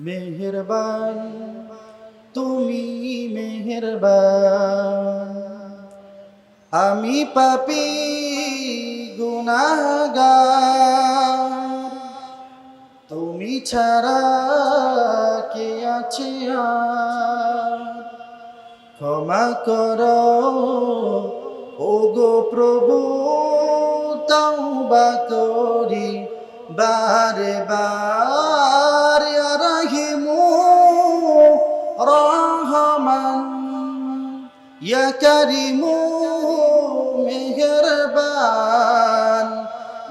মেহেরবান, তুমি মেহেরবান। আমি পাপি, গুনাহগার। তুমি ছাড়া কে আছে ক্ষমা করো ও গো প্রভু, তওবা করি বারে বার ইয়া করিমু মেহেরবান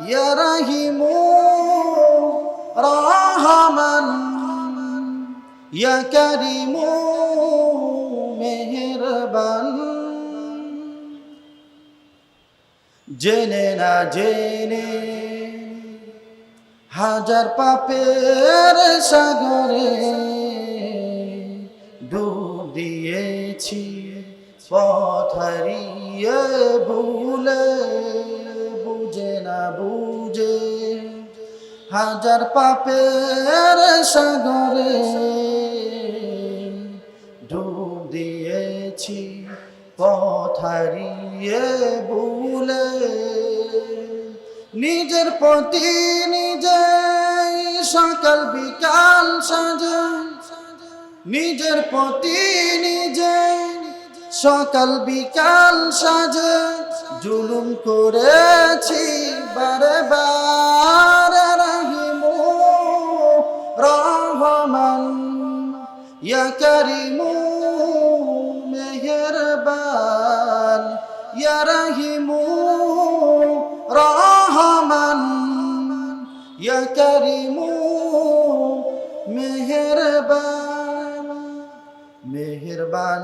ইয়া রাহিমু রহমান জেনে না জেনে হাজার পাপের সাগরে ডুব দিয়েছি। পথ ভুলে বুঝে না বুঝে হাজার পাপের সাগরে ডুব দিয়েছি, পথ হারিয়ে ভুলে নিজের প্রতি নিজে সকাল বিকাল সাজে, নিজের প্রতি নিজে সকাল বিকাল সাজে জুলুম করেছি বারে বারে রাহিমু রহমান, ইয়া করিমু মেহেরবান, ইয়া রাহিমু রহমান, ইয়া করিমু মেহেরবান মেহেরবান।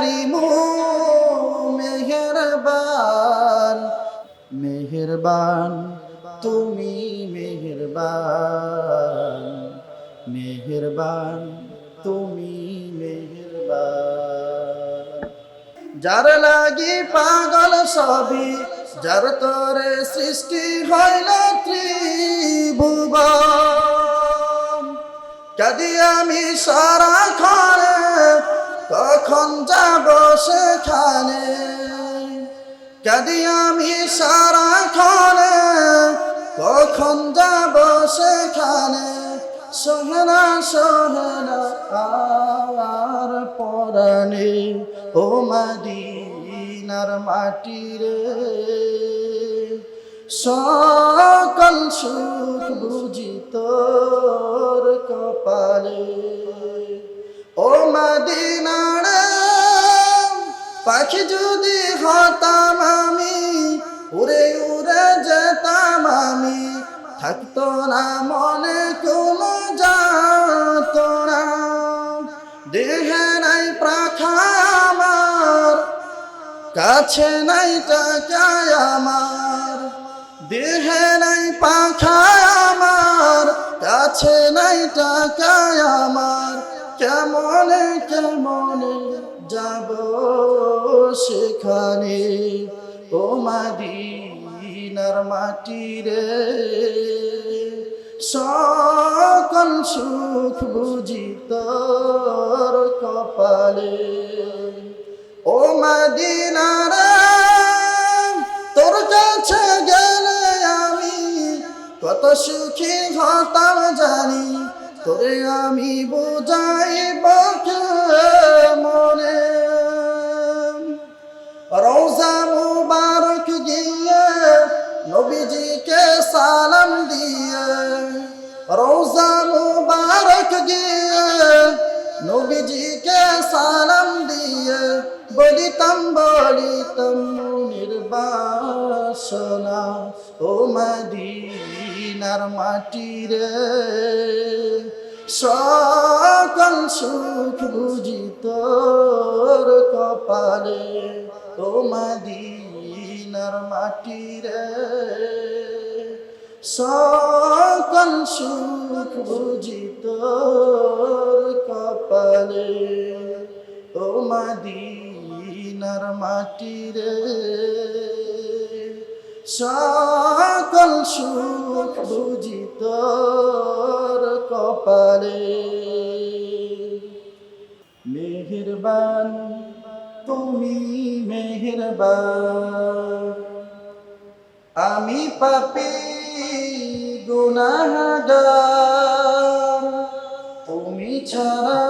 করিমু মেহেরবান মেহেরবান, তুমি মেহেরবান মেহেরবান, তুমি মেহেরবান। যার লাগি পাগল সবই, যার তরে সৃষ্টি হইল ত্রিভুবন। যদি আমি সারা খানে কখন যাব সেখানে? যদি আমি সারা খানে কখন যাব সেখানে? সোহনা সোহনা আর পরাণে ও মাদিনার মাটি রে। সকল সুখ বুঝি তোর কপালে। ও মাদিনারে পাখি যদি হতাম আমি, উড়ে উড়ে যেতাম আমি। থাকতো না মনে, কোনো যাত দেহে নাই প্রাখা আমার, কাছে নাই টাকায় আমার। দেহে নাই পাখায় আমার, কাছে নাই টাকায় আমার। কেমনে কেমনে সেখানে ও মাদিনার মাটি রে। সকল সুখ বুঝি তোর কপালে। ও মাদিনারা, তোর কাছে গেলে আমি কত সুখী হতাম জানি, তোরে আমি বোঝাই বাকে বলিতাম বলিতাম ও মদিনার মাটি রে সকল সুখ বুঝি তোর কপালে ও মদিনার মাটি রে সকল সুখ বুঝি তোর কপালে ও মদিনার মাটি রে। সকল সুখ বুঝি তোর কপালে। মেহেরবান, তুমি মেহেরবান। আমি পাপি, গুনাহগার। তুমি ছাড়া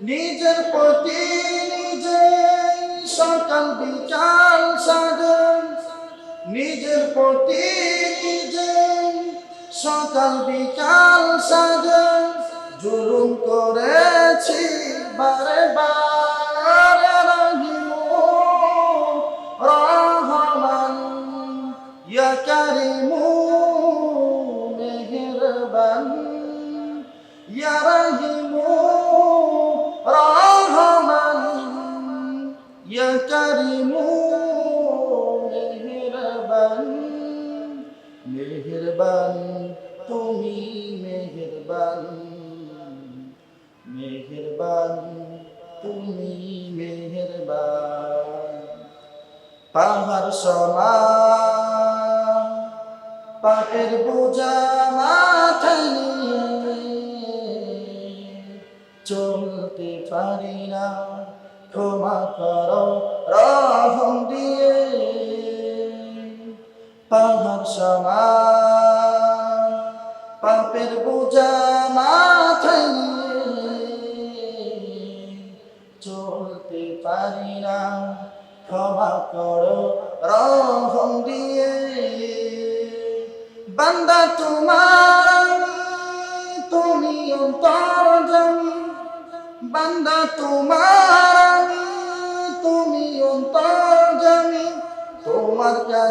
নিজের প্রতি নিজে সকাল বিকাল সাগর। নিজের প্রতি নিজে সকাল বিকাল সাগর। জুলুম করেছি ইয়া কারিমু মেহেরবান মেহেরবান তুমি মেহেরবান মেহেরবান তুমি মেহেরবান পাহাড় সমান পাপের বোঝা মাথায় চলতে পারি না। ক্ষমা করো, রহম দিয়ে পাহাড় সমান, পাপের বোঝা মাথায় চলতে পারি না। ক্ষমা করো, রহম দিয়ে বান্দা তোমার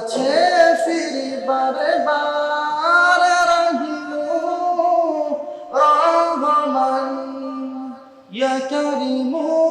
কাছে ফিরি বারে রহিমু রহমান ইয়া কারিমু।